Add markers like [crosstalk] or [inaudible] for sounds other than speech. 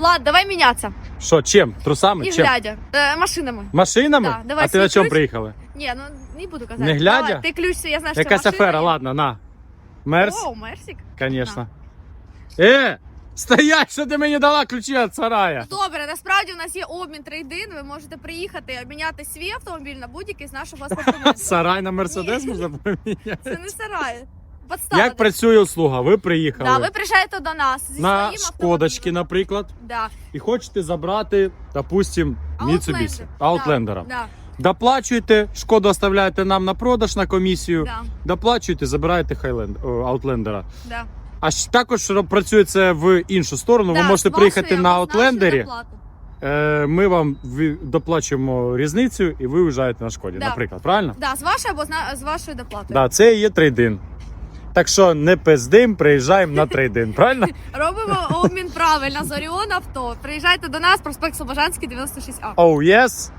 Влад, давай мінятися. Що, чим? Трусами? Не чим? глядя. Е, машинами. Машинами? Да, давай а ти свій на чому ключ. приїхали? Ні, ну не буду казати. Не глядя? Давай, ти ключ, я знаю, що Якась машина афера, є. ладно, на. Мерс? О, Мерсик. Конечно. Е! Стоять, що ти мені дала ключі від сарая? Добре, насправді у нас є обмін трейдин. Ви можете приїхати і обміняти свій автомобіль на будь-який з нашого [laughs] асортименту. Сарай на Мерседес можна поміняти? Це не сарай. Подстава. Як працює услуга? Ви приїхали Да, ви приїжджаєте до нас зі на своїм шкодочки, автомобілем. наприклад, Да. і хочете забрати, допустим, Mitsubishi, Да. Да, Доплачуєте, шкоду оставляєте нам на продаж на комісію, да, доплачуєте, забираєте о, Outlander. да. А ж також ро- працює це в іншу сторону. Да, ви можете з приїхати на е, ми вам доплачуємо різницю і ви виїжджаєте на шкоді, Да. наприклад, правильно? Да, з вашою або з, на- з вашою доплатою. Да, це і є трейдин. Так що не пиздим, приїжджаємо на трейдин, правильно? [laughs] Робимо обмін правильно з Оріон авто. Приїжджайте до нас, проспект Слобожанський, 96А. Oh yes!